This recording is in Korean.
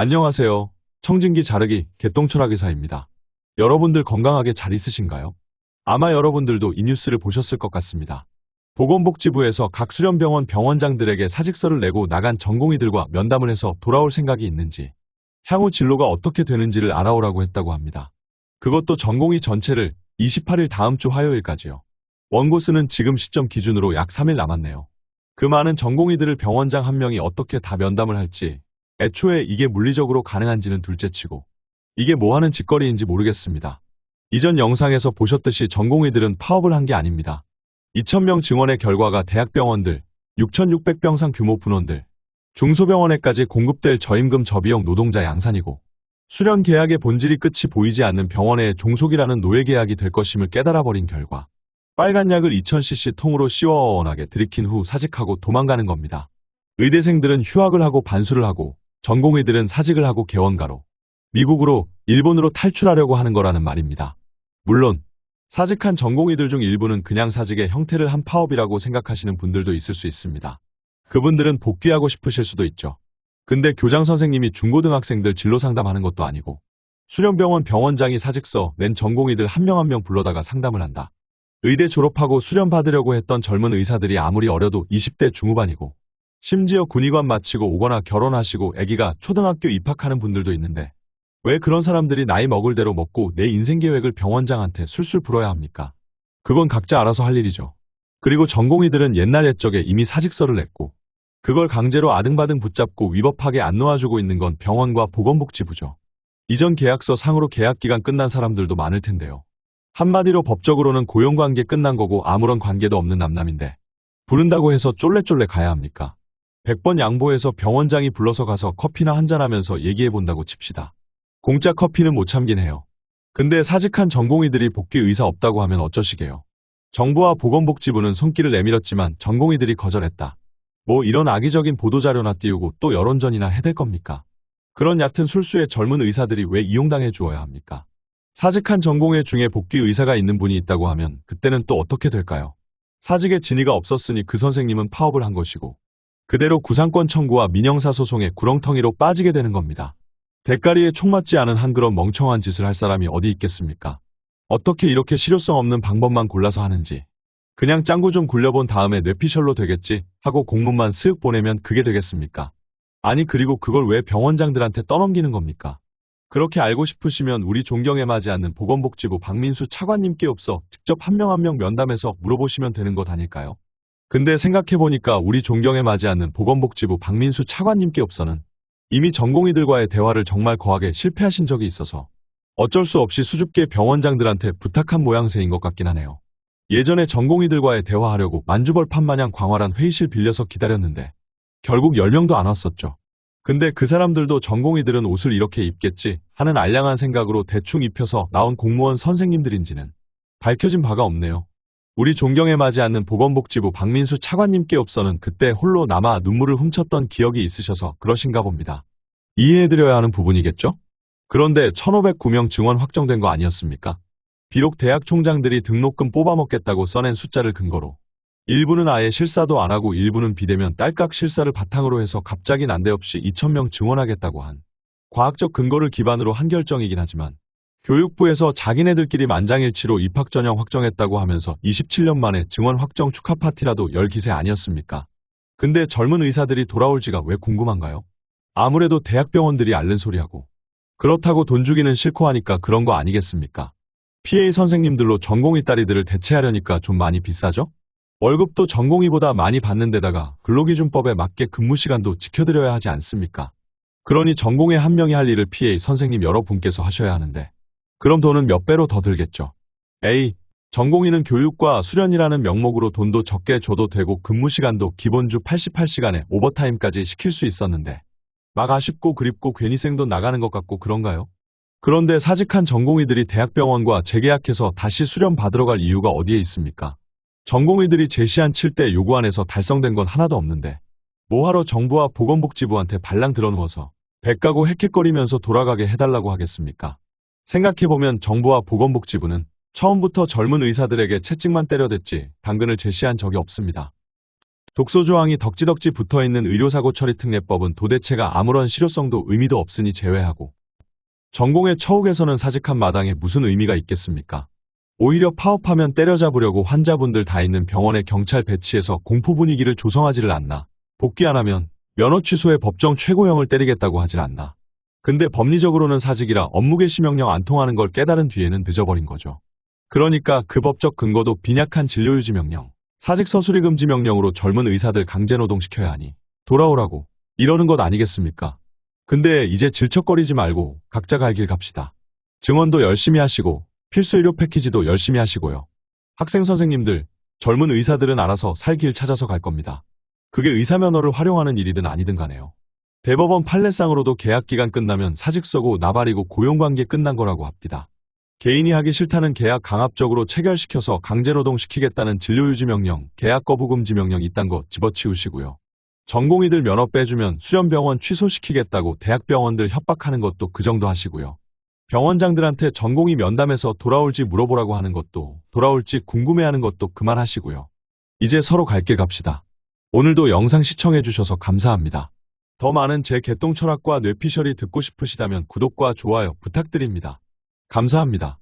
안녕하세요. 청진기 자르기 개똥철학 의사입니다. 여러분들 건강하게 잘 있으신가요? 아마 여러분들도 이 뉴스를 보셨을 것 같습니다. 보건복지부에서 각 수련병원 병원장들에게 사직서를 내고 나간 전공의들과 면담을 해서 돌아올 생각이 있는지, 향후 진로가 어떻게 되는지를 알아오라고 했다고 합니다. 그것도 전공의 전체를 28일 다음 주 화요일까지요. 원고 쓰는 지금 시점 기준으로 약 3일 남았네요. 그 많은 전공의들을 병원장 한 명이 어떻게 다 면담을 할지, 애초에 이게 물리적으로 가능한지는 둘째치고, 이게 뭐 하는 짓거리인지 모르겠습니다. 이전 영상에서 보셨듯이 전공의들은 파업을 한 게 아닙니다. 2,000명 증원의 결과가 대학병원들, 6,600병상 규모 분원들, 중소병원에까지 공급될 저임금 저비용 노동자 양산이고, 수련 계약의 본질이 끝이 보이지 않는 병원의 종속이라는 노예 계약이 될 것임을 깨달아버린 결과, 빨간 약을 2000cc 통으로 시원하게 들이킨 후 사직하고 도망가는 겁니다. 의대생들은 휴학을 하고 반수를 하고, 전공의들은 사직을 하고 개원가로, 미국으로, 일본으로 탈출하려고 하는 거라는 말입니다. 물론, 사직한 전공의들 중 일부는 그냥 사직의 형태를 한 파업이라고 생각하시는 분들도 있을 수 있습니다. 그분들은 복귀하고 싶으실 수도 있죠. 근데 교장 선생님이 중고등학생들 진로 상담하는 것도 아니고, 수련병원 병원장이 사직서 낸 전공의들 한 명 한명 불러다가 상담을 한다. 의대 졸업하고 수련 받으려고 했던 젊은 의사들이 아무리 어려도 20대 중후반이고, 심지어 군의관 마치고 오거나 결혼하시고 아기가 초등학교 입학하는 분들도 있는데, 왜 그런 사람들이 나이 먹을 대로 먹고 내 인생 계획을 병원장한테 술술 불어야 합니까? 그건 각자 알아서 할 일이죠. 그리고 전공의들은 옛날 옛적에 이미 사직서를 냈고, 그걸 강제로 아등바등 붙잡고 위법하게 안 놓아주고 있는 건 병원과 보건복지부죠. 이전 계약서 상으로 계약 기간 끝난 사람들도 많을 텐데요. 한마디로 법적으로는 고용관계 끝난 거고 아무런 관계도 없는 남남인데, 부른다고 해서 쫄래쫄래 가야 합니까? 100번 양보해서 병원장이 불러서 가서 커피나 한잔하면서 얘기해 본다고 칩시다. 공짜 커피는 못 참긴 해요. 근데 사직한 전공의들이 복귀 의사 없다고 하면 어쩌시게요. 정부와 보건복지부는 손길을 내밀었지만 전공의들이 거절했다. 뭐 이런 악의적인 보도자료나 띄우고 또 여론전이나 해댈 겁니까? 그런 얕은 술수의 젊은 의사들이 왜 이용당해 주어야 합니까? 사직한 전공의 중에 복귀 의사가 있는 분이 있다고 하면 그때는 또 어떻게 될까요? 사직의 진위가 없었으니 그 선생님은 파업을 한 것이고 그대로 구상권 청구와 민영사 소송에 구렁텅이로 빠지게 되는 겁니다. 대가리에 총 맞지 않은 한 그런 멍청한 짓을 할 사람이 어디 있겠습니까? 어떻게 이렇게 실효성 없는 방법만 골라서 하는지. 그냥 짱구 좀 굴려본 다음에 뇌피셜로 되겠지 하고 공문만 쓱 보내면 그게 되겠습니까? 아니 그리고 그걸 왜 병원장들한테 떠넘기는 겁니까? 그렇게 알고 싶으시면 우리 존경에 맞지 않는 보건복지부 박민수 차관님께 없어 직접 한 명 한 명 면담해서 물어보시면 되는 것 아닐까요? 근데 생각해보니까 우리 존경에 맞지 않는 보건복지부 박민수 차관님께 없어는 이미 전공의들과의 대화를 정말 거하게 실패하신 적이 있어서 어쩔 수 없이 수줍게 병원장들한테 부탁한 모양새인 것 같긴 하네요. 예전에 전공의들과의 대화하려고 만주벌판 마냥 광활한 회의실 빌려서 기다렸는데 결국 10명도 안 왔었죠. 근데 그 사람들도 전공의들은 옷을 이렇게 입겠지 하는 알량한 생각으로 대충 입혀서 나온 공무원 선생님들인지는 밝혀진 바가 없네요. 우리 존경에 맞지 않는 보건복지부 박민수 차관님께 없어는 그때 홀로 남아 눈물을 훔쳤던 기억이 있으셔서 그러신가 봅니다. 이해해드려야 하는 부분이겠죠? 그런데 1509명 증원 확정된 거 아니었습니까? 비록 대학 총장들이 등록금 뽑아먹겠다고 써낸 숫자를 근거로 일부는 아예 실사도 안 하고 일부는 비대면 딸깍 실사를 바탕으로 해서 갑자기 난데없이 2천명 증원하겠다고 한 과학적 근거를 기반으로 한 결정이긴 하지만 교육부에서 자기네들끼리 만장일치로 입학 전형 확정했다고 하면서 27년 만에 증원 확정 축하 파티라도 열 기세 아니었습니까? 근데 젊은 의사들이 돌아올지가 왜 궁금한가요? 아무래도 대학병원들이 앓는 소리하고 그렇다고 돈 주기는 싫고 하니까 그런 거 아니겠습니까? PA 선생님들로 전공의 딸이들을 대체하려니까 좀 많이 비싸죠? 월급도 전공의보다 많이 받는 데다가 근로기준법에 맞게 근무 시간도 지켜드려야 하지 않습니까? 그러니 전공의 한 명이 할 일을 PA 선생님 여러분께서 하셔야 하는데 그럼 돈은 몇 배로 더 들겠죠. A. 전공의는 교육과 수련이라는 명목으로 돈도 적게 줘도 되고 근무 시간도 기본주 88시간에 오버타임까지 시킬 수 있었는데 막 아쉽고 그립고 괜히 생돈 나가는 것 같고 그런가요? 그런데 사직한 전공의들이 대학병원과 재계약해서 다시 수련 받으러 갈 이유가 어디에 있습니까? 전공의들이 제시한 7대 요구안에서 달성된 건 하나도 없는데 뭐하러 정부와 보건복지부한테 발랑 들어누워서 배 까고 헥헥거리면서 돌아가게 해달라고 하겠습니까? 생각해보면 정부와 보건복지부는 처음부터 젊은 의사들에게 채찍만 때려댔지 당근을 제시한 적이 없습니다. 독소 조항이 덕지덕지 붙어 있는 의료사고 처리 특례법은 도대체가 아무런 실효성도 의미도 없으니 제외하고 전공의 처우에서는 사직한 마당에 무슨 의미가 있겠습니까? 오히려 파업하면 때려잡으려고 환자분들 다 있는 병원에 경찰 배치해서 공포 분위기를 조성하지를 않나. 복귀 안 하면 면허 취소에 법정 최고형을 때리겠다고 하질 않나. 근데 법리적으로는 사직이라 업무 개시 명령 안 통하는 걸 깨달은 뒤에는 늦어버린 거죠. 그러니까 그 법적 근거도 빈약한 진료유지 명령, 사직 서술이 금지 명령으로 젊은 의사들 강제 노동시켜야 하니 돌아오라고 이러는 것 아니겠습니까? 근데 이제 질척거리지 말고 각자 갈 길 갑시다. 증언도 열심히 하시고 필수 의료 패키지도 열심히 하시고요. 학생 선생님들, 젊은 의사들은 알아서 살 길 찾아서 갈 겁니다. 그게 의사 면허를 활용하는 일이든 아니든 간에요. 대법원 판례상으로도 계약 기간 끝나면 사직 서고 나발이고 고용관계 끝난 거라고 합니다. 개인이 하기 싫다는 계약 강압적으로 체결시켜서 강제노동시키겠다는 진료유지 명령, 계약 거부 금지 명령 이딴 거 집어치우시고요. 전공의들 면허 빼주면 수련병원 취소시키겠다고 대학병원들 협박하는 것도 그 정도 하시고요. 병원장들한테 전공의 면담해서 돌아올지 물어보라고 하는 것도 돌아올지 궁금해하는 것도 그만하시고요. 이제 서로 갈길 갑시다. 오늘도 영상 시청해주셔서 감사합니다. 더 많은 제 개똥 철학과 뇌피셜이 듣고 싶으시다면 구독과 좋아요 부탁드립니다. 감사합니다.